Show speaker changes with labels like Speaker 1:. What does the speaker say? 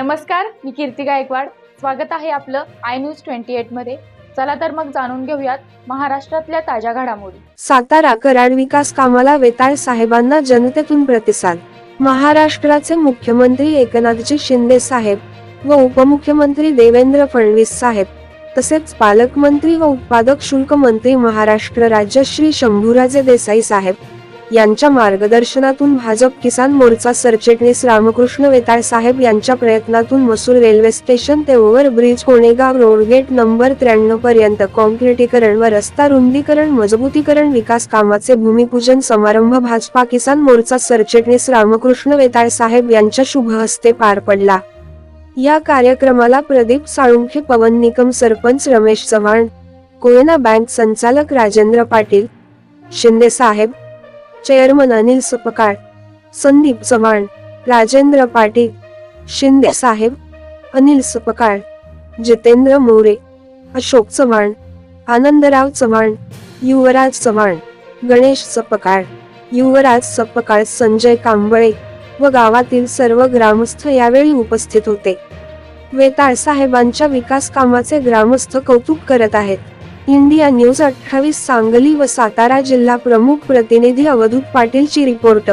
Speaker 1: नमस्कार मी कीर्ती गायकवाड. स्वागत आहे आपलं आय न्यूज ट्वेंटी एटमध्ये. चला तर मग जाणून घेऊयात महाराष्ट्रातल्या ताज्या घडामोडी.
Speaker 2: सातारा कराड विकास कामाला वेताळ साहेबांना जनतेतून प्रतिसाद. महाराष्ट्राचे मुख्यमंत्री एकनाथजी शिंदे साहेब व उपमुख्यमंत्री देवेंद्र फडणवीस साहेब तसेच पालकमंत्री व उत्पादक शुल्क मंत्री महाराष्ट्र राज्य श्री शंभूराजे देसाई साहेब यांच्या मार्गदर्शनातून भाजप किसान मोर्चा सरचिटणीस रामकृष्ण वेताळ साहेब यांच्या प्रयत्नातून मसूर रेल्वे स्टेशन ते over bridge Konegaon road gate number त्र्याण्णव पर्यंत कॉन्क्रिटीकरण व रस्ता रुंदीकरण मजबूतीकरण विकास कामाचे भूमिपूजन समारंभ भाजपा किसान मोर्चा सरचिटणीस रामकृष्ण वेताळ साहेब यांच्या शुभ हस्ते पार पडला. या कार्यक्रमाला प्रदीप साळुंखे पवन निकम सरपंच रमेश चव्हाण कोयना बँक संचालक राजेंद्र पाटील शिंदे साहेब चेअरमन अनिल सपकाळ संदीप चव्हाण राजेंद्र पाटील शिंदे साहेब अनिल सपकाळ जितेंद्र मोरे अशोक चव्हाण आनंदराव चव्हाण युवराज चव्हाण गणेश सपकाळ युवराज सपकाळ संजय कांबळे व गावातील सर्व ग्रामस्थ यावेळी उपस्थित होते. वेताळ साहेबांच्या विकास कामाचे ग्रामस्थ कौतुक करत आहेत. इंडिया न्यूज अठ्ठावीस सांगली व सातारा जिल्हा प्रमुख प्रतिनिधी अवधूत पाटीलची रिपोर्ट.